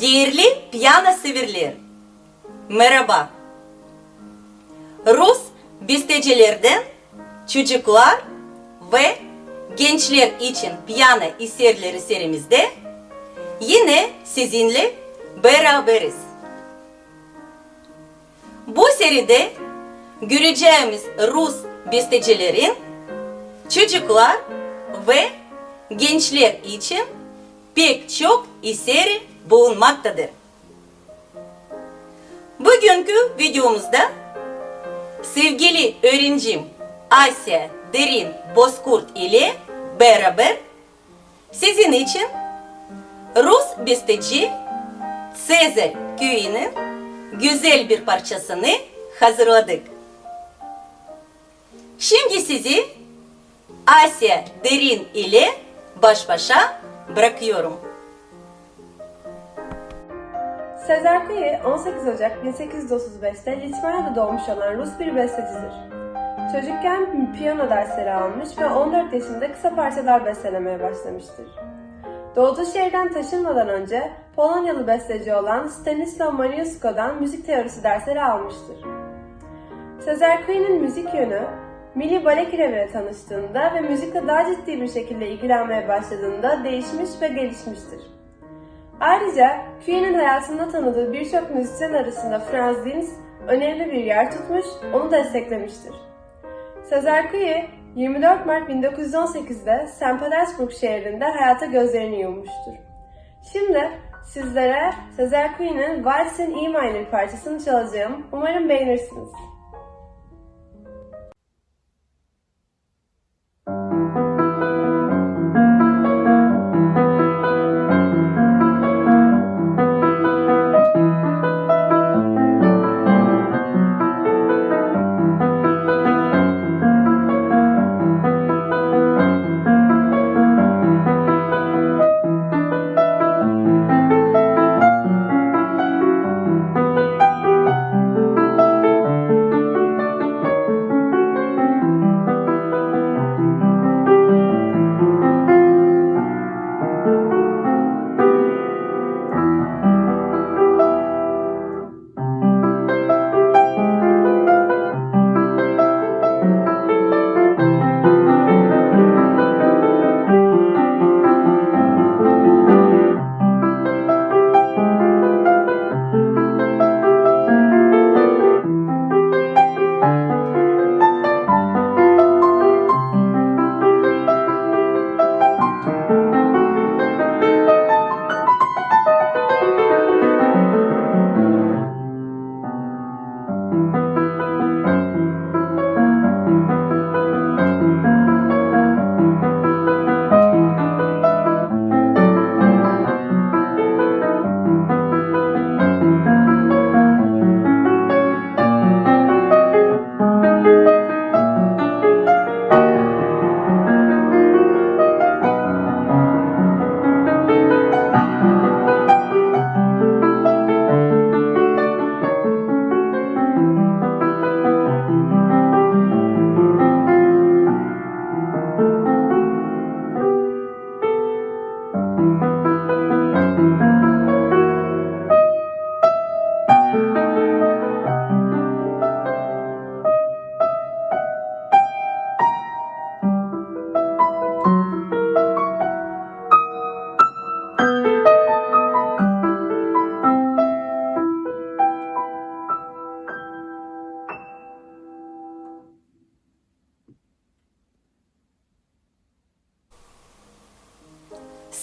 Değerli piyano severler, merhaba. Rus bestecilerden çocuklar ve gençler için piyano eserleri serimizde yine sizinle beraberiz. Bu seride göreceğimiz Rus bestecilerin çocuklar ve gençler için pek çok eseri bulunmaktadır. Bugünkü videomuzda sevgili öğrencim Asya Derin Bozkurt ile beraber sizin için Rus besteci Sezer Köyü'nün güzel bir parçasını hazırladık. Şimdi sizi Asya Derin ile baş başa bırakıyorum. Sezer Kuyi 18 Ocak 1835'te Litvanya'da doğmuş olan Rus bir bestecidir. Çocukken piyano dersleri almış ve 14 yaşında kısa parçalar bestelemeye başlamıştır. Doğduğu şehirden taşınmadan önce Polonyalı besteci olan Stanislaw Mariuszko'dan müzik teorisi dersleri almıştır. Sezer Kuyi'nin müzik yönü, Milli Bale Kirevi'yle tanıştığında ve müzikle daha ciddi bir şekilde ilgilenmeye başladığında değişmiş ve gelişmiştir. Ayrıca Kuyi'nin hayatında tanıdığı birçok müzisyen arasında Franz Liszt önemli bir yer tutmuş, onu desteklemiştir. Sezer Kuyi, 24 Mart 1918'de St. Petersburg şehrinde hayata gözlerini yummuştur. Şimdi sizlere Sezer Kuyi'nin Vals'in E minor parçasını çalacağım. Umarım beğenirsiniz.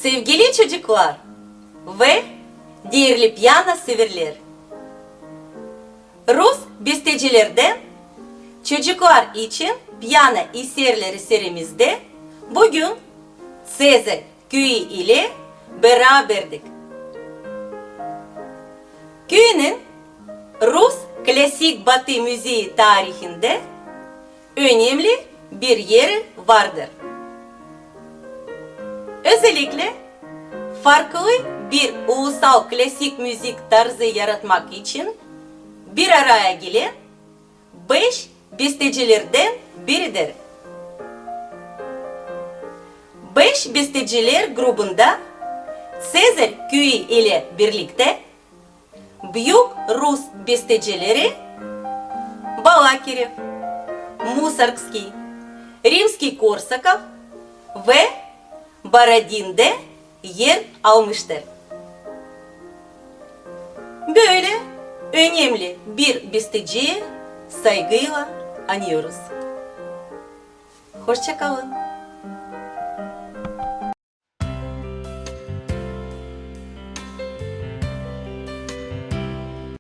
Sevgili çocuklar ve değerli piyano severler. Rus bestecilerden çocuklar için piyano eserleri serimizde bugün Sezer Köyü ile beraberdik. Köyünün Rus klasik batı müziği tarihinde önemli bir yeri vardır. Özellikle farklı bir ulusal klasik müzik tarzı yaratmak için bir araya gelen beş bestecilerden biridir. Beş besteciler grubunda Sezer Köyü ile birlikte büyük Rus bestecileri Balakirev, Mussorgский, Rimski Korsakov ve Baradin'de yer almıştır. Böyle önemli bir besteciyi saygıyla anıyoruz. Hoşçakalın.